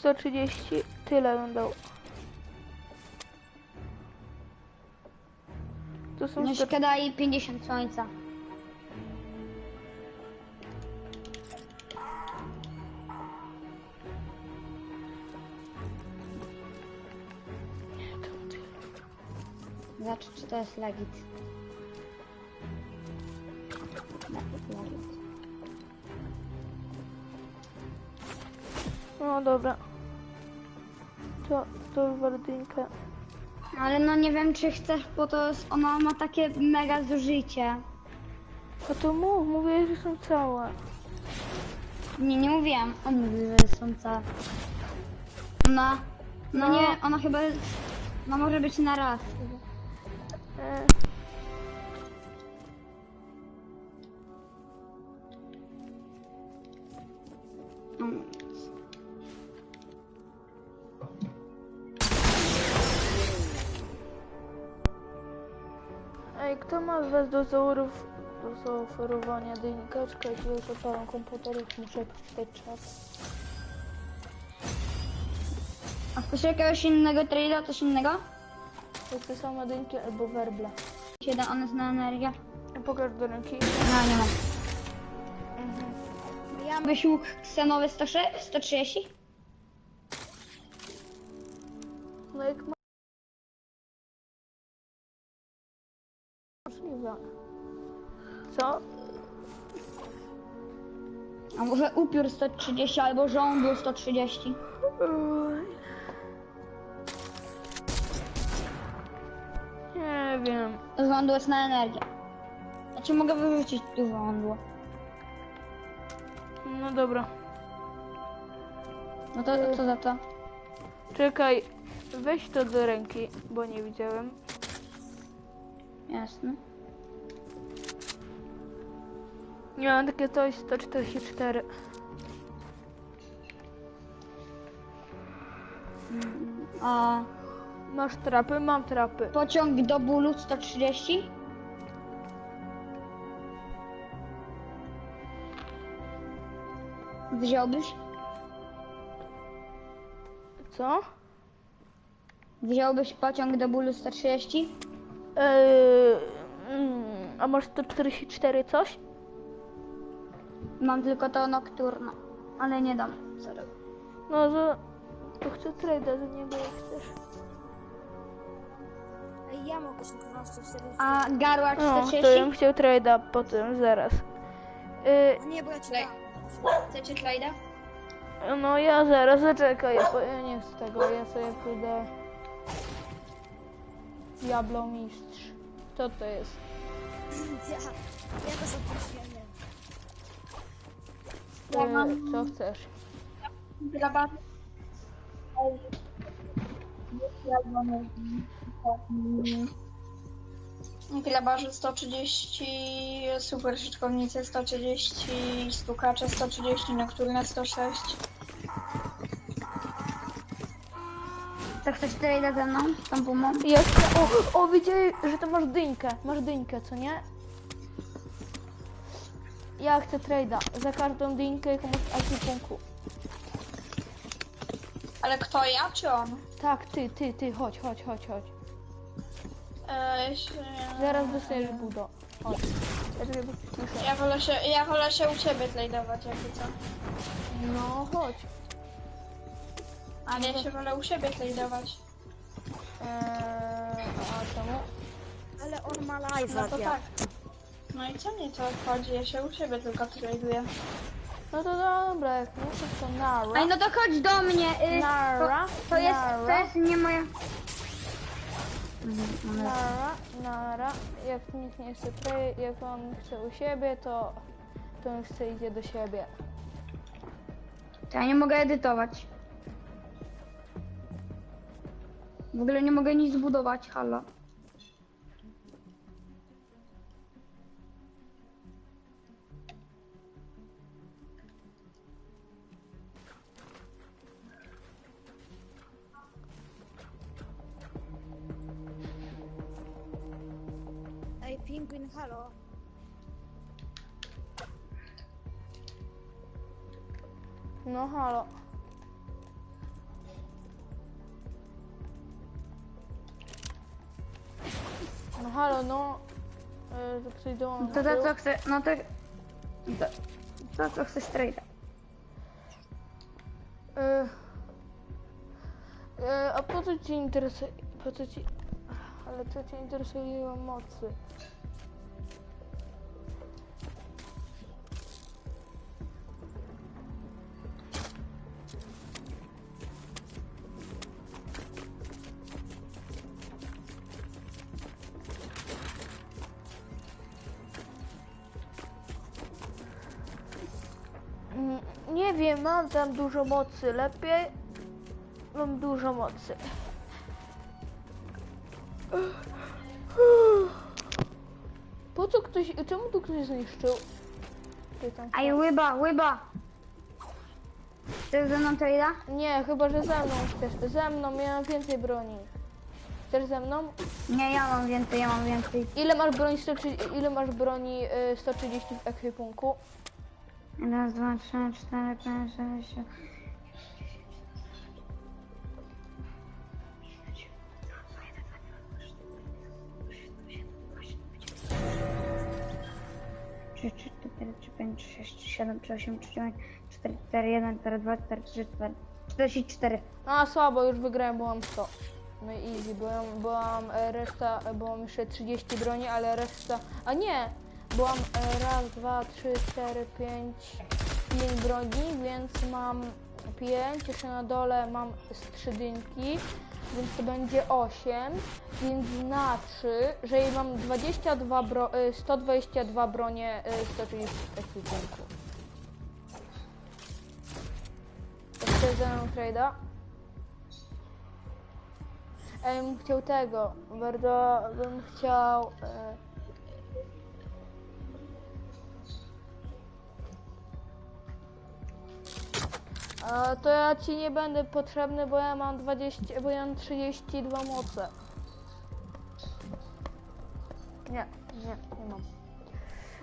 130, tyle bym dał. To są No 100... szkoda i 50 słońca. Zobacz, czy to jest legit. No dobra. To wardynkę. Ale no nie wiem, czy chcesz, bo to jest, ona ma takie mega zużycie. A to mów, mówię, że są całe. Nie, nie mówiłam. On mówi, że są całe. Ona, no, No. nie, ona chyba, jest- no może być na raz. E, kto ma z was do, zaorów, do zaoferowania dynka? Czekajcie, już odpalam komputerów, muszę przeczytać czat. A chcesz jakiegoś innego trade'a, coś innego? To te same dynki albo werble. Siedem, one jest na energię. Pokaż do ręki. No, nie mam. Mhm. Ja byś łuk ksenowy 106 130? No jak ma... Możliwe. Co? A może upiór 130 albo żądło 130? Oj. Nie wiem. Żądło jest na energię. Znaczy mogę wyrzucić tu żądło. No dobra. No to co za to? Czekaj. Weź to do ręki, bo nie widziałem. Jasne. Nie mam takie coś 144. A Masz trapy? Mam trapy. pociąg do bólu 130? Wziąłbyś? Co? Wziąłbyś pociąg do bólu 130? Eee, mm, a masz 144 coś? Mam tylko to nocturno, ale nie dam. Sorry. No to, to chcę trade'a za niego jak chcesz. Ej, ja mogę się 12 wtedy. A garłacz No, to 130? bym chciał trade'a potem, zaraz. Yy, Nie, bo ja ci Lej. dam. Chcecie trade'a? no ja zaraz, zaczekaj, ja, po- ja nie z tego, ja sobie pójdę... Diablo Mistrz. Co to jest? Ja, ja to zaprosiłem. Ja mam- Yy, co chcesz? Grabarze 130, super szyczkownice 130, stukacze 130, nocturne 106. To chcesz trade'a ze mną? Z tą pumą? Chcę, o, o, widziałem, że to masz dynkę, masz dynkę, co nie? Ja chcę trade'a, za każdą dynkę jaką masz acupunku. Ale kto ja czy on? Tak, ty, ty, ty, chodź, chodź, chodź, chodź. E, się- Zaraz dostajesz budo. Chodź. Ja wolę się, ja wolę się u ciebie znajdować, jakby co. No, chodź. Ale ja się wolę u siebie znajdować. Eee, a czemu? Ale on ma No live'a, to ja. tak. No i co mnie to obchodzi? Ja się u ciebie tylko traduję. No to dobra, jak nie to, to nara. Ej, no to chodź do mnie. Y, Nara, to, to, jest, to nara. jest nie moja... Nara, nara. Jak nikt nie chce trade, jak on chce u siebie, to, to on chce idzie do siebie. To ja nie mogę edytować. W ogóle nie mogę nic zbudować, halo. No halo. No halo, no. E, to ktoś. No to to co chce, no to... To, co chcesz trade'a. E, e, a po co ci interesuje... Po co ci... Ale co cię interesuje mocy? Wiem, mam tam dużo mocy. Lepiej mam dużo mocy. Po co ktoś. Czemu tu ktoś zniszczył? Pytam. Aj, łyba, łyba! Chcesz ze mną trade'a? Nie, chyba że ze mną chcesz. Ze mną, ja mam więcej broni. Chcesz ze mną? Nie, ja mam więcej, ja mam więcej. Ile masz broni, 130, ile masz broni y, 130 w ekwipunku? Raz, dwa, trzy, cztery, pięć, sześć, siedem. Trzy, trzy, cztery, trzy, pięć, sześć, siedem, trzy, osiem, trzy, dziewięć, cztery, cztery, jeden, cztery, dwa, cztery, trzy, cztery, czterdzieści cztery. A słabo, już wygrałem, bo mam 100. No i easy, bo mam e, reszta, bo mam jeszcze 30 broni, ale reszta... A nie! Bo mam e, raz, dwa, trzy, cztery, pięć, pięć broni, więc mam 5, jeszcze na dole mam z trzy dynki, więc to będzie 8, więc znaczy, że jej mam 22 bro, e, 122 bronie, e, 130 ekwipunku. Chcesz ze mną trade'a? Ja bym chciał tego, bardzo bym chciał... E... To ja ci nie będę potrzebny, bo ja mam 20, bo ja mam 32 moce. Nie, nie, nie mam.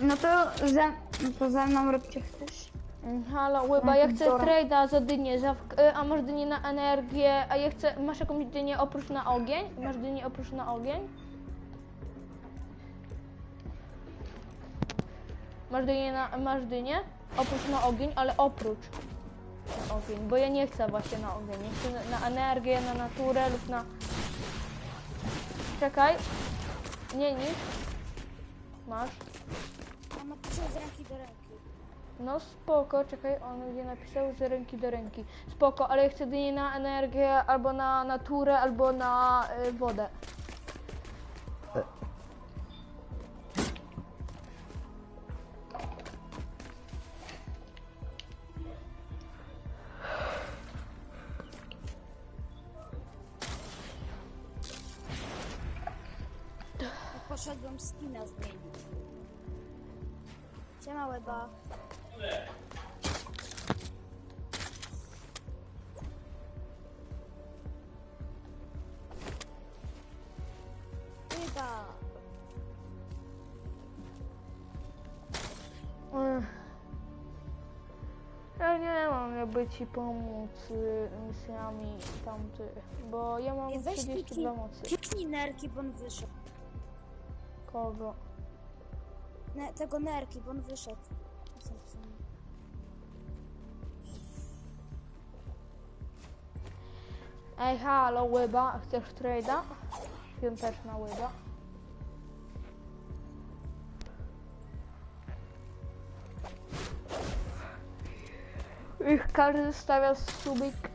No to ze, no to ze mną róbcie chcesz. Mm, Halo, łyba, ja chcę Dobra. trade'a za dynię, za, wk- y, a masz dynię na energię, a ja chcę, masz jakąś dynię oprócz na ogień? Masz dynię oprócz na ogień? Masz dynię na, masz dynię? Oprócz na ogień, ale oprócz ogień, bo ja nie chcę właśnie na ogień, nie chcę na, na energię, na naturę lub na... Czekaj, nie nic. Masz. A napisał z ręki do ręki. No spoko, czekaj, on gdzie napisał z ręki do ręki. Spoko, ale ja chcę dynię na energię, albo na naturę, albo na y, wodę. Poszedłem skina zmienić. Siema łeba. Chyba. Ech. Ja nie mam jakby ci pomóc y, misjami tamtych, bo ja mam Weź 32 piknij, mocy. piknij nerki, bo on wyszedł. Kogo? Ne, tego nerki, bo on wyszedł. Ej, halo, łyba, chcesz trade'a? Świąteczna łyba. Ich każdy stawia subik.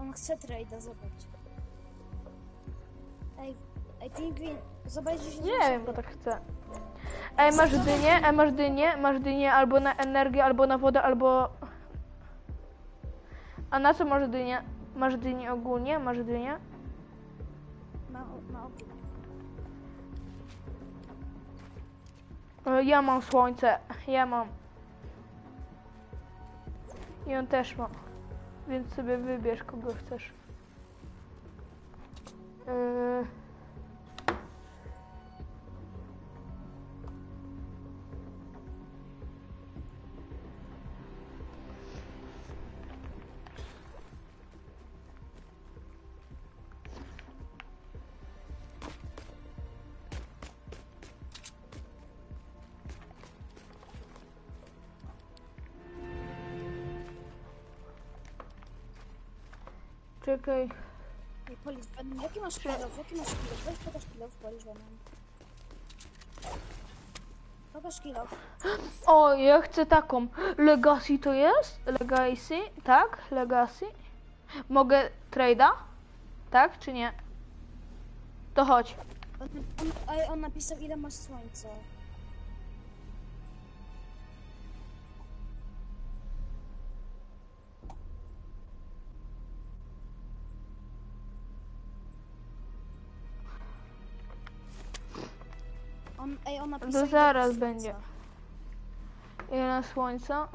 On chce trade'a, zobacz. Ej, ej, pingwin, się Nie wiem, bo tak chcę. Ej, masz dynię, ej, masz dynię, masz dynię albo na energię, albo na wodę, albo... A na co masz dynię? Masz dynię ogólnie? Masz dynię? Ma, ma ogień. E, Ja mam słońce, ja mam. I on też ma. Więc sobie wybierz, kogo chcesz. Yy... czekaj. Ej, Polis Venom, jaki masz kilof? Jaki masz kilof? Weź pokaż kilof, Polis Venom. Pokaż kilof. O, ja chcę taką. Legacy to jest? Legacy? Tak? Legacy? Mogę trade'a? Tak czy nie? To chodź. On, on, ej, on napisał ile masz słońca. On, ej, on napisał To ile zaraz będzie. Ile słońca?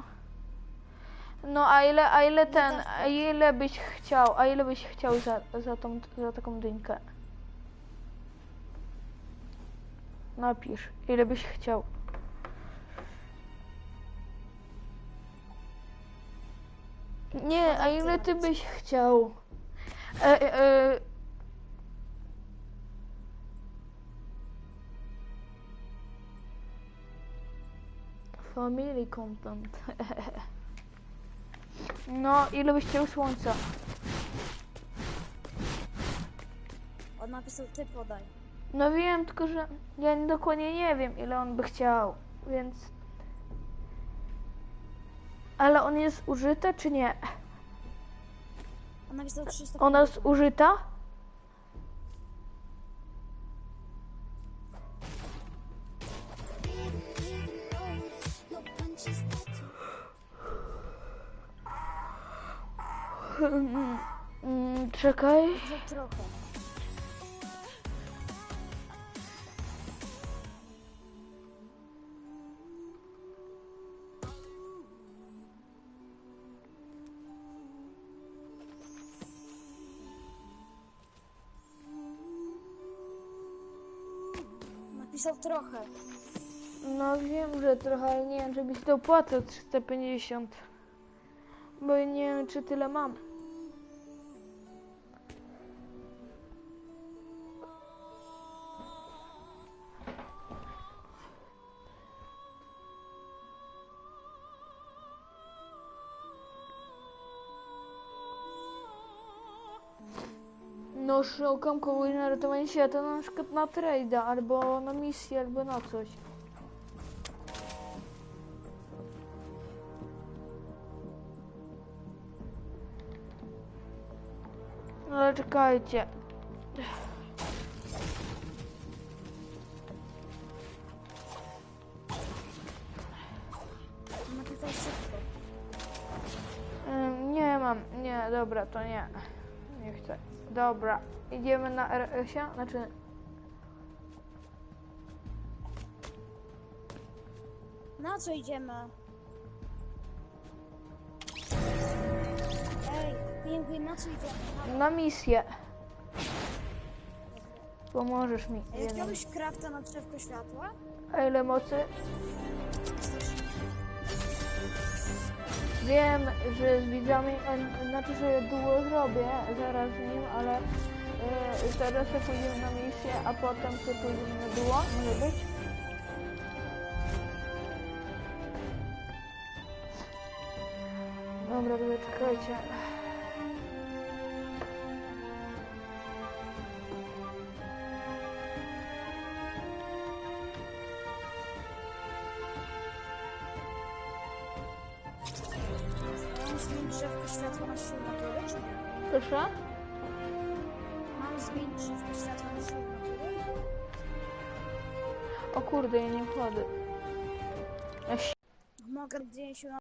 No a ile, a ile ten, a ile byś chciał, a ile byś chciał za, za, tą, za taką dynkę? Napisz, ile byś chciał. Nie, a ile ty byś chciał? E, e, family content. No, ile byś chciał słońca? On napisał ty podaj. No wiem, tylko że ja nie- dokładnie nie wiem, ile on by chciał, więc... Ale on jest użyta, czy nie? On napisał 300 Ona jest użyta? Mm, Czekaj. Trochę. Napisał trochę. No wiem, że trochę, ale nie wiem, czy byś dopłacał 350. Bo nie wiem, czy tyle mam. No szukam kogoś na ratowanie świata, na przykład na trade'a, albo na misję, albo na coś. Ale czekajcie. Nie mam, nie, dobra, to nie. Chcę. Dobra, idziemy na RS-ie, znaczy... Na co idziemy? Ej, Pinguin, na co idziemy? Na misję. Pomożesz mi. Ej, chciałbyś krafta na drzewko światła? A ile mocy? Wiem, że z widzami, znaczy, że długo zrobię zaraz z nim, ale e, teraz sobie pójdziemy na misję, a potem sobie pójdziemy na duo, może być? Dobra, dobra, czekajcie. Mam zmienić drzewko światła na siłę natury, czy nie? Proszę? Mam zmienić drzewko światła na siłę natury? O kurde, ja nie wchodzę. Ja Mogę zmienić się na